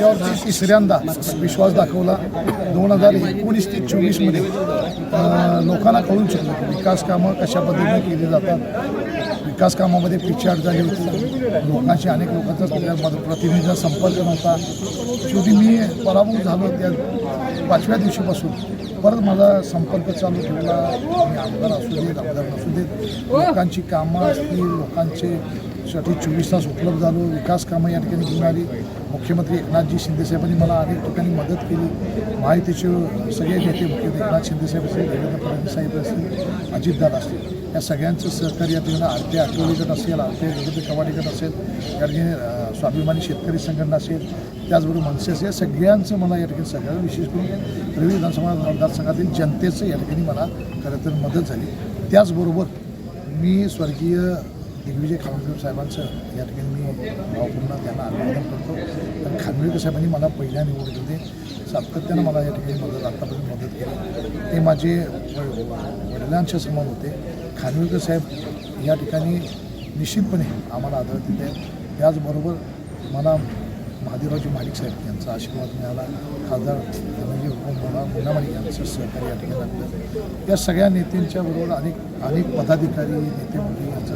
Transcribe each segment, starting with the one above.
यावर्षी तिसऱ्यांदा विश्वास दाखवला. दोन हजार एकोणीस ते चोवीसमध्ये लोकांना कळून चुकलं की विकास कामं कशा पद्धतीने केली जातात. विकास कामामध्ये पिछाड झाली होती. लोकांशी अनेक लोकांचा त्याच्या प्रतिनिधीचा संपर्क नव्हता. शेवटी मी पराभूत झालो त्या पाचव्या दिवशीपासून. परत माझा संपर्क चालू ठेवला. मी आमदार असू देत आमदार असू देत. लोकांची कामं असतील लोकांचे साठी चोवीस तास उपलब्ध झालो. विकास कामं या ठिकाणी घेऊन आली. मुख्यमंत्री एकनाथजी शिंदेसाहेबांनी मला अनेक ठिकाणी मदत केली. माहितीचे सगळे नेते मुख्यमंत्री एकनाथ शिंदेसाहेब असतील देवेंद्र फडणवीस साहेब असतील अजितदादा असतील या सगळ्यांचं सहकार्य या ठिकाणी आरती आठवले गट असेल आरती विरुद्ध कवाडी गट असेल या ठिकाणी स्वाभिमानी शेतकरी संघटना असेल त्याचबरोबर मनसे असेल या सगळ्यांचं मला या ठिकाणी सगळ्यांना विशेष करून रवी विधानसभा मतदारसंघातील जनतेचं या ठिकाणी मला खरं तर मदत झाली. त्याचबरोबर मी स्वर्गीय दिग्विजय खानविलकर साहेबांचं या ठिकाणी मी भावपूर्ण त्यांना अभिवादन करतो. कारण खानविलकर साहेबांनी मला पहिल्या निवडत होते सातत्यानं मला या ठिकाणी मदत आत्तापर्यंत मदत केली. ते माझे व- वडिलांच्या समान होते. खानविलकर साहेब या ठिकाणी निश्चितपणे आम्हाला आदळते ते त्याचबरोबर मला महादेवरावजी मालिक साहेब यांचा आशीर्वाद मिळाला. खासदार धनंजय मला मुन्ना मालिक यांचं सहकार्य या ठिकाणी लागलं. या सगळ्या नेत्यांच्या बरोबर अनेक अनेक पदाधिकारी नेते मंडळी यांचं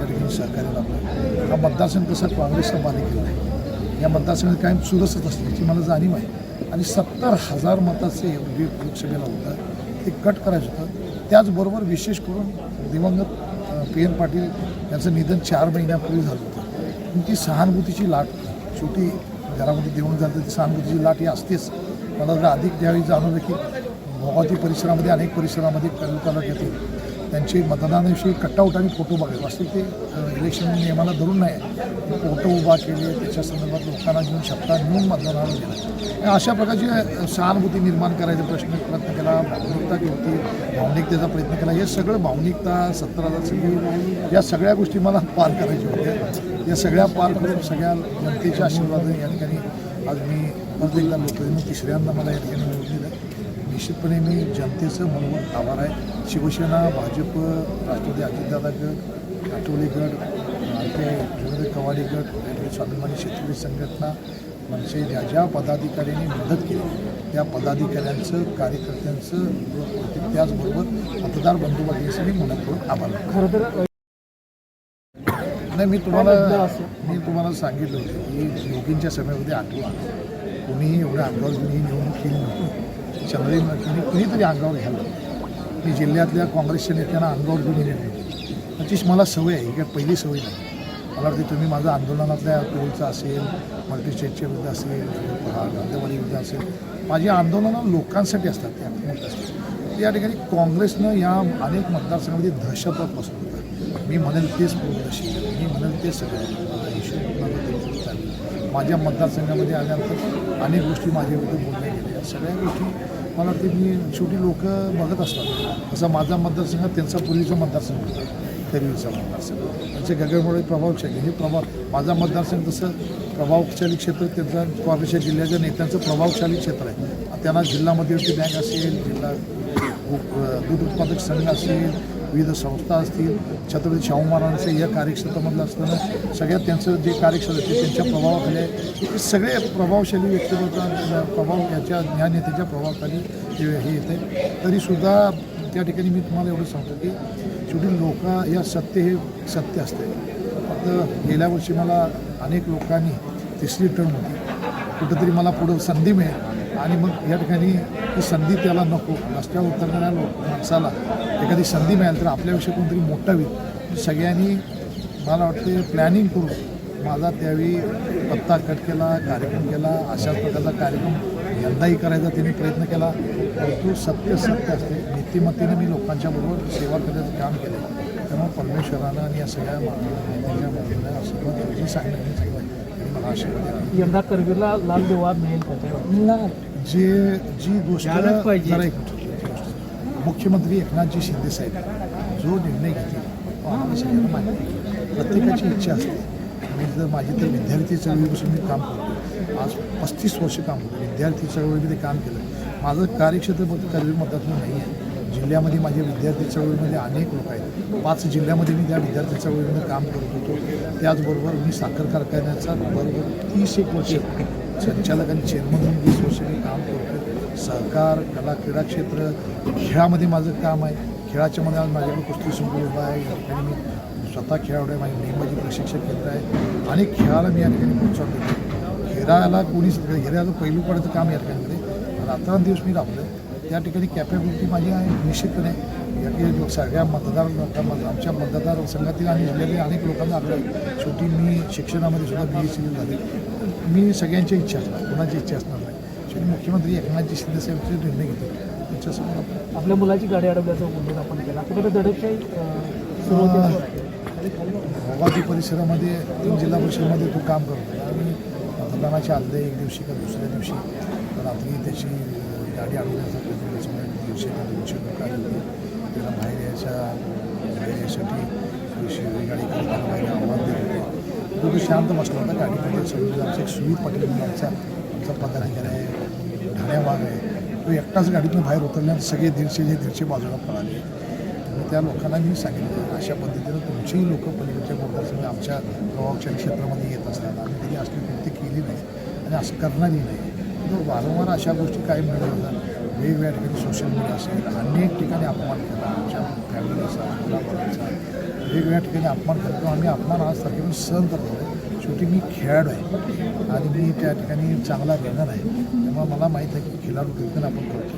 या ठिकाणी सहकार्य लाभलं हा मतदारसंघ कसा काँग्रेसचा बालेकिल्ला आहे या मतदारसंघात कायम चुरसच असल्याची मला जाणीव आहे. आणि सत्तर हजार मताचे एवढे लोकसभेला होतं ते कट करायचं होतं. त्याचबरोबर विशेष करून दिवंगत पी एन पाटील यांचं निधन चार महिन्यापूर्वी झालं होतं. ती सहानुभूतीची लाट शेवटी घरामध्ये देऊन जातं ती सहानुभूतीची लाट ही असतेच. मला जर अधिक द्यावी जाणवलं की भोगावती परिसरामध्ये अनेक परिसरामध्ये कल तालुक्यातील त्यांचे मतदानाविषयी कटआउट आणि फोटो बघायला असतील ते इलेक्शन नियमाला धरून नाही. फोटो उभा केले त्याच्या संदर्भात लोकांना घेऊन शब्दात घेऊन मतदानाला गेलं अशा प्रकारची सहानुभूती निर्माण करायचा प्रश्न प्रयत्न केला भावनिकता जी होती भावनिकतेचा प्रयत्न केला. हे सगळं भावनिकता सत्तर सगळी या सगळ्या गोष्टी मला पार करायच्या होत्या. या सगळ्या पार करून सगळ्या जनतेच्या आशीर्वादाने या ठिकाणी आज मी परत एकदा लोक तिसऱ्यांदा मला या ठिकाणी निवडून दिलं. निश्चितपणे मी जनतेचं मनोमत आभार आहे. शिवसेना भाजप राष्ट्रवादी अजितदादा गट आठवले गट आरपीआय विविध कवाडी गट स्वाभिमानी शेतकरी संघटना मनसे ज्या ज्या पदाधिकाऱ्यांनी मदत केली त्या पदाधिकाऱ्यांचं कार्यकर्त्यांचं त्याचबरोबर मतदार बंधुबांधीचं मी मनपूर्वक आभार मानतो. खरं तर नाही मी तुम्हाला मी तुम्हाला सांगितलं होतं की योगींच्या सभेमध्ये आठवा. कोणीही एवढ्या अंगावर घेऊन निवडणूक केली नव्हती चंद्री कुणी कुणीतरी अंगावर घ्यायला मी जिल्ह्यातल्या काँग्रेसच्या नेत्यांना अंगावर घेऊन नाही त्याची मला सवय आहे. ही काय पहिली सवय नाही. मला वाटते तुम्ही माझं आंदोलनातल्या टोलचं असेल मल्टीस्टेटच्या विरुद्ध असेल गांधीवाडी विरुद्ध असेल. माझी आंदोलनं लोकांसाठी असतात त्या या ठिकाणी काँग्रेसनं या अनेक मतदारसंघामध्ये दहशतवाद पसरवलं. मी म्हणेल तेच पूर्णशी मी म्हणेल तेच सगळं. माझ्या मतदारसंघामध्ये आल्यानंतर अनेक गोष्टी माझ्याबद्दल बोलल्या सगळ्या गोष्टी मला वाटते मी शेवटी लोक बघत असतात. जसं माझा मतदारसंघ त्यांचा पूर्वीचा मतदारसंघ. होता खरीचा मतदारसंघ. त्यांचे गगनमुळे प्रभावशाली हे प्रभाव माझा मतदारसंघ तसं प्रभावशाली क्षेत्र त्यांचा काँग्रेसच्या जिल्ह्याच्या नेत्यांचं प्रभावशाली क्षेत्र आहे. त्यांना जिल्हा मध्यवर्ती बँक असेल जिल्हा दूध उत्पादक संघ असेल विविध संस्था असतील छत्रपती शाहू महाराजांचं या कार्यक्षेत्रामधलं असताना सगळ्यात त्यांचं जे कार्यक्षेत्र होते ते त्यांच्या प्रभावाखाली आहे सगळे प्रभावशाली व्यक्तिमत्व प्रभाव याच्या ज्ञान नेत्याच्या प्रभावाखाली हे हे येते. तरीसुद्धा त्या ठिकाणी मी तुम्हाला एवढं सांगतो की शेवटी लोक या सत्य हे सत्य असते. फक्त गेल्या वर्षी मला अनेक लोकांनी तिसरी टर्म होती. कुठंतरी मला पुढं संधी मिळेल. आणि मग या ठिकाणी ही संधी त्याला नको. रस्त्यावर उतरणाऱ्या लोक माणसाला एखादी संधी मिळाली तर आपल्यापेक्षा कोणतरी मोठा होईल. सगळ्यांनी मला वाटते प्लॅनिंग करून माझा त्यावेळी पत्ता कट केला कार्यक्रम केला अशाच प्रकारचा कार्यक्रम यंदाही करायचा त्यांनी प्रयत्न केला. परंतु सत्य सत्य असते. नीतिमत्तेने मी लोकांच्या बरोबर सेवा करण्याचं काम केलं. त्यामुळे परमेश्वरानं आणि या सगळ्या नेत्यांच्या बरोबर आशीर्वाद मी सांगणं मी सांगितलं. यंदा करवीरला लाल देवा मिळेल त्याच्यावर. जे जी गोष्ट. जरा एक. मुख्यमंत्री एकनाथजी शिंदे साहेब जो निर्णय घेतील आम्हाला सगळ्यांना आहे. प्रत्येकाची इच्छा असते. मी जर माझी तर विद्यार्थी चळवळीपासून मी काम करतो आज पस्तीस वर्ष काम करतो विद्यार्थी चळवळीमध्ये काम केलं. माझं कार्यक्षेत्र करवीर मतदारसंघ नाही आहे. जिल्ह्यामध्ये माझ्या विद्यार्थी चळवळीमध्ये अनेक लोक आहेत. पाच जिल्ह्यामध्ये मी त्या विद्यार्थी चळवळीमध्ये काम करत होतो. त्याचबरोबर मी साखर कारखान्याचा बरोबर तीस एक वर्ष संचालक आणि चेअरमन म्हणून वीस वर्ष मी काम करतो सहकार कला क्रीडा क्षेत्र खेळामध्ये माझं काम आहे. खेळाच्या मध्ये आज माझ्याकडे कुस्ती संकुल उभा आहे. या ठिकाणी मी स्वतः खेळाडू आहे. माझी नेमबाजी प्रशिक्षक केंद्र आहे. आणि खेळाला मी या ठिकाणी प्रोत्साहन देतो खेळाला कोणीच खेळाचं पैलू पडायचं काम या ठिकाणी करते रात्रंदिवस मी राबलं त्या ठिकाणी कॅपेबिलिटी माझी आहे. निश्चितपणे या ठिकाणी सगळ्या मतदार आमच्या मतदार संघातील आणि जिल्ह्यातील अनेक लोकांना आपलं शेवटी मी शिक्षणामध्ये सुद्धा बी एस सी झाले. मी सगळ्यांच्या इच्छा असणार कोणाची इच्छा असणार नाही. शेवटी मुख्यमंत्री एकनाथजी शिंदे साहेबचे निर्णय घेतो त्यांच्यासमोर आपल्या मुलाची गाडी अडवल्याचा उल्लेख आपण केला. कुठे दडपशाही. भोगावती परिसरामध्ये तीन जिल्हा परिषदेमध्ये तो काम करतो. आणि मतदानाच्या आदल्या एक दिवशी का दुसऱ्या दिवशी रात्री त्याची गाडी आणण्याचा प्रयत्न त्याच्यामुळे दीडशे ते दोनशे लोक आले होते गाडी करताना आव्हान दिलं तो शांत बसला होता. गाडीमध्ये म्हणजे समजून आमचा एक सुनील पाटील म्हणून आमचा आमचा पदाधिकारी आहे. ठाण्या भाग आहे. तो एकटाच गाडीतून बाहेर उतरल्यानंतर सगळे दीडशे जे दीडशे बाजूला पळाले. आणि त्या लोकांना मी सांगितलं अशा पद्धतीनं तुमचीही लोक पलीकडच्या मतदारसंघ आमच्या गावाच्या क्षेत्रामध्ये येत असतात. आम्ही त्यांनी असली कृती केली नाही आणि असं करणारही नाही. वारंवार अशा गोष्टी काय मिळत होतात वेगवेगळ्या ठिकाणी सोशल मीडिया असेल अनेक ठिकाणी अपमान केला आमच्या फॅमिलीचा मुलाबाळाचा वेगवेगळ्या ठिकाणी अपमान करतो. आम्ही अपमान आज तारखेला सहन करतो शेवटी मी खेळाडू आहे. आणि मी त्या ठिकाणी चांगला रनर आहे. तेव्हा मला माहीत आहे की खेळाडू क्रिकेट आपण करतो.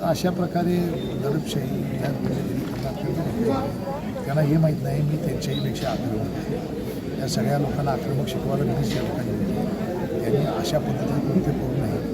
तर अशा प्रकारे दडपशाही या त्यांना हे माहीत नाही मी त्यांच्याहीपेक्षा आक्रमक आहे. या सगळ्या लोकांना आक्रमक शिकवायला मीच या लोकांनी त्यांनी अशा पद्धतीने कृत्य करू नये.